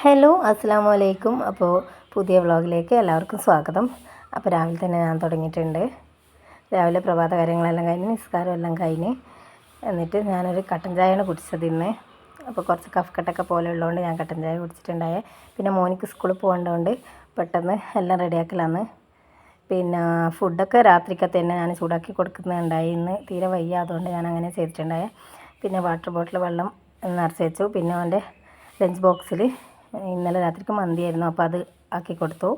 Hello അസ്സാം വലൈക്കും അപ്പോൾ പുതിയ വ്ളോഗിലേക്ക് എല്ലാവർക്കും സ്വാഗതം. അപ്പോൾ രാവിലെ തന്നെ ഞാൻ തുടങ്ങിയിട്ടുണ്ട്. രാവിലെ പ്രഭാത കാര്യങ്ങളെല്ലാം കഴിഞ്ഞ് നിസ്കാരം എല്ലാം കഴിഞ്ഞ്. എന്നിട്ട് ഞാനൊരു കട്ടൻ ചായയാണ് കുടിച്ചത് ഇന്ന്. അപ്പോൾ കുറച്ച് കഫ്കട്ടൊക്കെ പോലെ ഉള്ളതുകൊണ്ട് ഞാൻ കട്ടൻ ചായ കുടിച്ചിട്ടുണ്ടായേ. പിന്നെ മോനിക്ക് സ്കൂളിൽ പോകേണ്ടതുകൊണ്ട് പെട്ടെന്ന് എല്ലാം റെഡിയാക്കലാന്ന്. പിന്നെ ഫുഡൊക്കെ രാത്രിക്കത്തെ തന്നെ ഞാൻ ചൂടാക്കി കൊടുക്കുന്നുണ്ടായി. ഇന്ന് തീരെ വയ്യ അതുകൊണ്ട് ഞാൻ അങ്ങനെ ചെയ്തിട്ടുണ്ടായേ. പിന്നെ വാട്ടർ ബോട്ടിൽ വെള്ളം നിറച്ച് വെച്ചു. പിന്നെ അവന്റെ ലഞ്ച് ബോക്സിൽ ഇന്നലെ രാത്രിക്ക് മന്തിയായിരുന്നു അപ്പോൾ അത് ആക്കി കൊടുത്തു.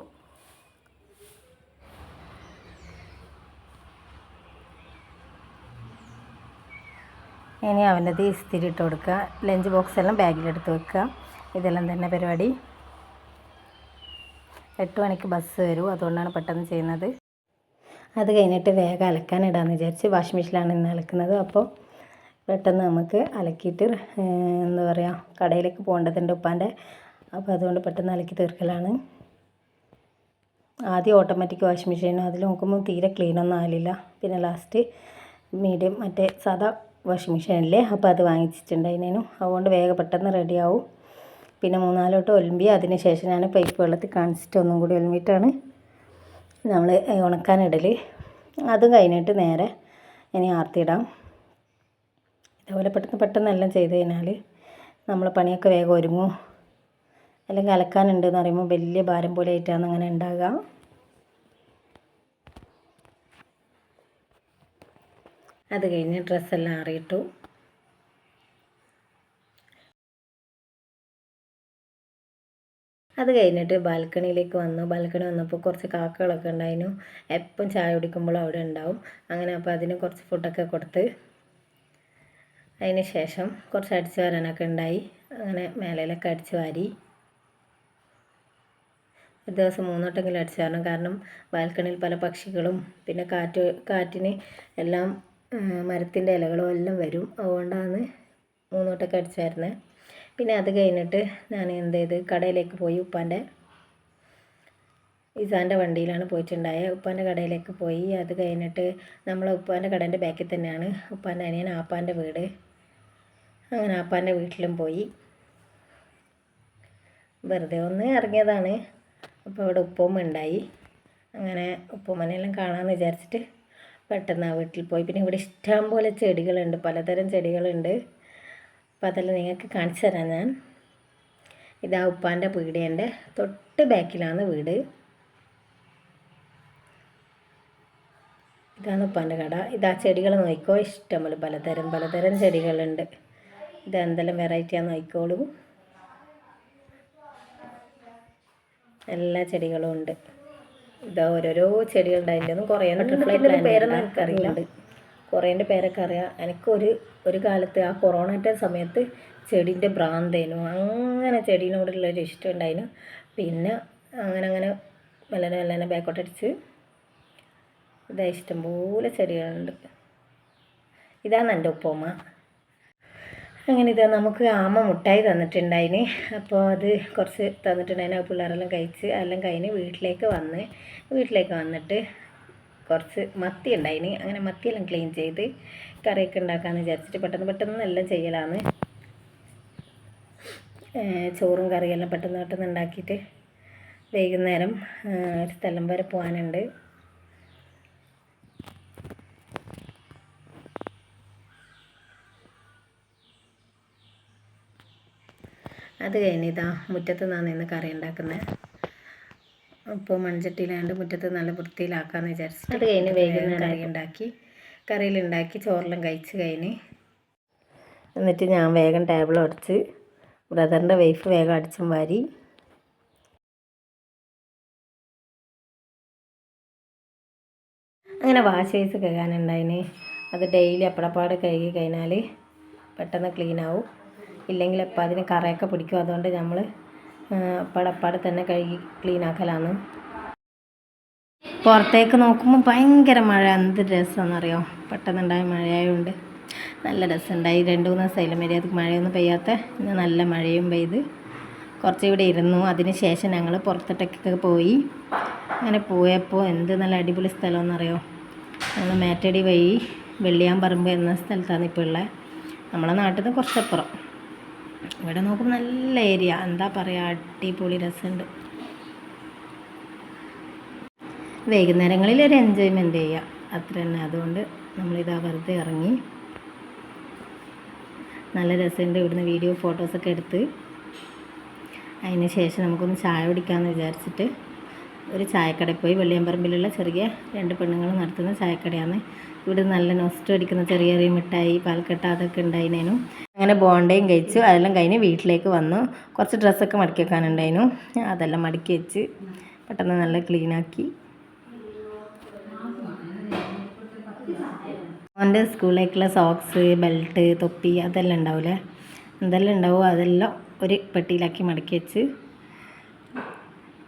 ഇനി അവന്റെത് ഇസ്തിരി ഇട്ട് കൊടുക്കുക. ലഞ്ച് ബോക്സ് എല്ലാം ബാഗിലെടുത്ത് വെക്കുക. ഇതെല്ലാം തന്നെ പരിപാടി. എട്ട് മണിക്ക് ബസ് വരും അതുകൊണ്ടാണ് പെട്ടെന്ന് ചെയ്യുന്നത്. അത് കഴിഞ്ഞിട്ട് വേഗം അലക്കാൻ ഇടാമെന്ന് വിചാരിച്ച് വാഷിംഗ് മെഷീനിലാണ് ഇന്ന് അലക്കുന്നത്. അപ്പോൾ പെട്ടെന്ന് നമുക്ക് അലക്കിയിട്ട് എന്താ പറയുക കടയിലേക്ക് പോകേണ്ടതുണ്ട് ഉപ്പാന്റെ അപ്പോൾ അതുകൊണ്ട് പെട്ടെന്ന് അലക്കി തീർക്കലാണ്. ആദ്യം ഓട്ടോമാറ്റിക് വാഷിംഗ് മെഷീനും അതിൽ നോക്കുമ്പോൾ തീരെ ക്ലീനൊന്നും ആലില്ല പിന്നെ ലാസ്റ്റ് മീഡിയം മറ്റേ സാധാ വാഷിംഗ് മെഷീനല്ലേ അപ്പോൾ അത് വാങ്ങിച്ചിട്ടുണ്ട് വാങ്ങിച്ചിട്ടുണ്ടായിരുന്നു അതുകൊണ്ട് വേഗം പെട്ടെന്ന് റെഡിയാവും പിന്നെ മൂന്നാലോട്ട് ഒലുമ്പി അതിന് ശേഷം ഞാൻ പൈപ്പ് വെള്ളത്തിൽ കാണിച്ചിട്ട് ഒന്നും കൂടി ഒലുമ്പിയിട്ടാണ് നമ്മൾ ഉണക്കാനിടൽ അതും കഴിഞ്ഞിട്ട് നേരെ ഇനി ആർത്തിയിടാം. ഇതേപോലെ പെട്ടെന്ന് പെട്ടെന്ന് എല്ലാം ചെയ്ത് കഴിഞ്ഞാൽ നമ്മൾ പണിയൊക്കെ വേഗം ഒരുങ്ങും. അല്ലെങ്കിൽ അലക്കാനുണ്ട് എന്ന് പറയുമ്പോൾ വലിയ ഭാരം പോലെ ആയിട്ടാണ് അങ്ങനെ ഉണ്ടാകുക അത് കഴിഞ്ഞ് ഡ്രസ്സെല്ലാം ആറിയിട്ടു. അത് കഴിഞ്ഞിട്ട് ബാൽക്കണിയിലേക്ക് വന്നു. ബാൽക്കണി വന്നപ്പോൾ കുറച്ച് കാക്കകളൊക്കെ ഉണ്ടായിരുന്നു. എപ്പം ചായ കുടിക്കുമ്പോഴും അവിടെ ഉണ്ടാവും. അങ്ങനെ അപ്പോൾ അതിന് കുറച്ച് ഫുഡൊക്കെ കൊടുത്ത് അതിന് ശേഷം കുറച്ച് അടിച്ചു വാരാനൊക്കെ ഉണ്ടായി. അങ്ങനെ മേലയിലൊക്കെ അടിച്ചു വാരി. ഒരു ദിവസം മൂന്നോട്ടെങ്കിലും അടിച്ചു കാരണം ബാൽക്കണിയിൽ പല പക്ഷികളും പിന്നെ കാറ്റ് കാറ്റിന് എല്ലാം മരത്തിന്റെ ഇലകളും എല്ലാം വരും. അതുകൊണ്ടാണ് മൂന്നോട്ടൊക്കെ അടിച്ചു വരുന്നത് പിന്നെ അത് കഴിഞ്ഞിട്ട് ഞാൻ എന്ത് ചെയ്ത് കടയിലേക്ക് പോയി ഉപ്പാന്റെ ഇസാന്റെ വണ്ടിയിലാണ് പോയിട്ടുണ്ടായത് ഉപ്പാന്റെ കടയിലേക്ക് പോയി. അത് കഴിഞ്ഞിട്ട് നമ്മൾ ഉപ്പാന്റെ കടേന്റെ ബാക്കിൽ തന്നെയാണ്. ഉപ്പാന്റെ അനിയൻ ആപ്പാന്റെ വീട്. അങ്ങനെ ആപ്പാന്റെ വീട്ടിലും പോയി. വെറുതെ ഒന്ന് ഇറങ്ങിയതാണ്. അപ്പോൾ ഇവിടെ ഉപ്പുമ്മ ഉണ്ടായി. അങ്ങനെ ഉപ്പുമ്മനെല്ലാം കാണാമെന്ന് വിചാരിച്ചിട്ട് പെട്ടെന്ന് ആ വീട്ടിൽ പോയി. പിന്നെ ഇവിടെ ഇഷ്ടം പോലെ ചെടികളുണ്ട് പലതരം ചെടികളുണ്ട്. അപ്പോൾ അതെല്ലാം നിങ്ങൾക്ക് കാണിച്ചു തരാം ഞാൻ. ഇതാ ഉപ്പാന്റെ പീടിയന്റെ തൊട്ട് ബാക്കിലാണ് വീട്. ഇതാണ് ഉപ്പാന്റെ കട. ഇതാ ചെടികൾ നോക്കിക്കോ. ഇഷ്ടംപോലെ പലതരം പലതരം ചെടികളുണ്ട്. ഇത് എന്തെല്ലാം വെറൈറ്റിയാന്ന് നോക്കിക്കോളൂ. എല്ലാ ചെടികളും ഉണ്ട്. ഇതാ ഓരോരോ ചെടികളുണ്ട്. അതിന്റെ ഒന്നും കുറേ ബട്ടർഫ്ലൈ പേരൊന്നും എനിക്കറിയില്ല. കുറേന്റെ പേരൊക്കെ അറിയാം. എനിക്കൊരു ഒരു കാലത്ത് ആ കൊറോണന്റെ സമയത്ത് ചെടീന്റെ ഭ്രാന്തേനു. അങ്ങനെ ചെടീനോടുള്ളൊരു ഇഷ്ടം ഉണ്ടായിരുന്നു പിന്നെ അങ്ങനെ അങ്ങനെ മെല്ലനെ മെല്ലനെ ബാക്കോട്ടടിച്ച് ഇതാ ഇഷ്ടംപോലെ ചെടികളുണ്ട്. ഇതാണ് എന്റെ ഉപ്പമ്മ. അങ്ങനെ ഇതാ നമുക്ക് ആമ മുട്ടായി തന്നിട്ടുണ്ടായിന്. അപ്പോൾ അത് കുറച്ച് തന്നിട്ടുണ്ടായിന്. ആ പിള്ളേരെല്ലാം കഴിച്ച് എല്ലാം കഴിഞ്ഞ് വീട്ടിലേക്ക് വന്ന് വീട്ടിലേക്ക് വന്നിട്ട് കുറച്ച് മത്തി ഉണ്ടായിന്. അങ്ങനെ മത്തിയെല്ലാം ക്ലീൻ ചെയ്ത് കറിയൊക്കെ ഉണ്ടാക്കാമെന്ന് വിചാരിച്ചിട്ട് പെട്ടെന്ന് പെട്ടെന്ന് എല്ലാം ചെയ്യലാണ് ചോറും കറിയെല്ലാം പെട്ടെന്ന് പെട്ടെന്ന് ഉണ്ടാക്കിയിട്ട് വൈകുന്നേരം ഒരു സ്ഥലം വരെ പോകാനുണ്ട് അത് കഴിഞ്ഞിതാ മുറ്റത്ത് നിന്നാണ് ഇന്ന് കറി ഉണ്ടാക്കുന്നത്. അപ്പോൾ മൺചട്ടിയിലാണ്ട് മുറ്റത്ത് നല്ല വൃത്തിയിലാക്കാന്ന് വിചാരിച്ചിട്ട് അത് കഴിഞ്ഞ് വേഗം കറി ഉണ്ടാക്കി. കറിയിലുണ്ടാക്കി ചോറെല്ലാം കഴിച്ച് കഴിഞ്ഞ് എന്നിട്ട് ഞാൻ വേഗം ടേബിൾ അടിച്ച് ബ്രദറിന്റെ വൈഫ് വേഗം അടിച്ചും വാരി. അങ്ങനെ വാഷ് ചെയ്ത് കഴുകാനുണ്ടായിന്. അത് ഡെയിലി അപ്പടപ്പാട് കഴുകി കഴിഞ്ഞാൽ പെട്ടെന്ന് ക്ലീൻ ആവും. ഇല്ലെങ്കിൽ എപ്പോൾ അതിന് കറയൊക്കെ പിടിക്കും. അതുകൊണ്ട് നമ്മൾ പടപ്പാടെ തന്നെ കഴുകി ക്ലീൻ ആക്കലാണ്. പുറത്തേക്ക് നോക്കുമ്പോൾ ഭയങ്കര മഴ. എന്ത് രസമാണെന്നറിയോ? പെട്ടെന്നുണ്ടായ മഴയായതുകൊണ്ട് നല്ല രസമുണ്ടായി. രണ്ട് മൂന്ന് ദിവസമായില്ല മര്യാദയ്ക്ക് മഴയൊന്നും പെയ്യാത്ത ഇന്ന് നല്ല മഴയും പെയ്ത് കുറച്ച് ഇവിടെ ഇരുന്നു. അതിന് ശേഷം ഞങ്ങൾ പുറത്തോട്ടൊക്കെ പോയി. അങ്ങനെ പോയപ്പോൾ എന്ത് നല്ല അടിപൊളി സ്ഥലമെന്നറിയോ ഞങ്ങൾ മേറ്റടി വഴി വെള്ളിയാമ്പറമ്പ് എന്ന സ്ഥലത്താണ് ഇപ്പോൾ ഉള്ളത്. നമ്മളെ നാട്ടിൽ നിന്ന് കുറച്ചപ്പുറം. ഇവിടെ നോക്കുമ്പോൾ നല്ല ഏരിയ എന്താ പറയുക അടിപൊളി രസമുണ്ട് വൈകുന്നേരങ്ങളിൽ ഒരു എൻജോയ്മെന്റ് ചെയ്യുക അത്ര തന്നെ. അതുകൊണ്ട് നമ്മളിതാ വെറുതെ ഇറങ്ങി. നല്ല രസമുണ്ട് ഇവിടുന്ന് വീഡിയോ ഫോട്ടോസൊക്കെ എടുത്ത്. അതിന് ശേഷം നമുക്കൊന്ന് ചായ കുടിക്കാമെന്ന് വിചാരിച്ചിട്ട് ഒരു ചായക്കടയിൽ പോയി വെള്ളിയമ്പറമ്പിലുള്ള ചെറിയ രണ്ട് പെണ്ണുങ്ങൾ നടത്തുന്ന ചായക്കടയാണ് ഇവിടെ നല്ല നൊസ്റ്റ് അടിക്കുന്ന ചെറിയ ചെറിയ മിഠായി പാൽക്കട്ട അതൊക്കെ ഉണ്ടായിനേനും. അങ്ങനെ ബോണ്ടയും കഴിച്ചു. അതെല്ലാം കഴിഞ്ഞ് വീട്ടിലേക്ക് വന്നു. കുറച്ച് ഡ്രസ്സൊക്കെ മടക്കി വെക്കാനുണ്ടായിരുന്നു അതെല്ലാം മടക്കി വെച്ച് പെട്ടെന്ന് നല്ല ക്ലീനാക്കി അവന്റെ സ്കൂളിലേക്കുള്ള സോക്സ് ബെൽറ്റ് തൊപ്പി അതെല്ലാം ഉണ്ടാവില്ലേ എന്തെല്ലാം ഉണ്ടാവും. അതെല്ലാം ഒരു പെട്ടിയിലാക്കി മടക്കി വെച്ച്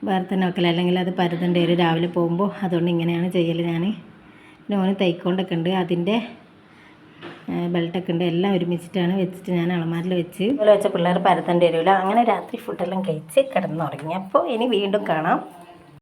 വേറെ തന്നെ വെക്കല. അല്ലെങ്കിൽ അത് പരുതേണ്ടി? വരും രാവിലെ പോകുമ്പോൾ അതുകൊണ്ട് ഇങ്ങനെയാണ് ചെയ്യൽ ഞാൻ ഓന് തൈക്കൊണ്ടൊക്കെ ഉണ്ട്. അതിന്റെ ബെൽട്ടൊക്കെ ഉണ്ട്. എല്ലാം ഒരുമിച്ചിട്ടാണ് വെച്ചിട്ട് ഞാൻ അളമാരിൽ വെച്ച് അതുപോലെ വെച്ച പിള്ളേർ പരത്തേണ്ടി വരില്ല അങ്ങനെ രാത്രി ഫുഡെല്ലാം കഴിച്ച് കിടന്നുറങ്ങി. അപ്പോൾ ഇനി വീണ്ടും കാണാം.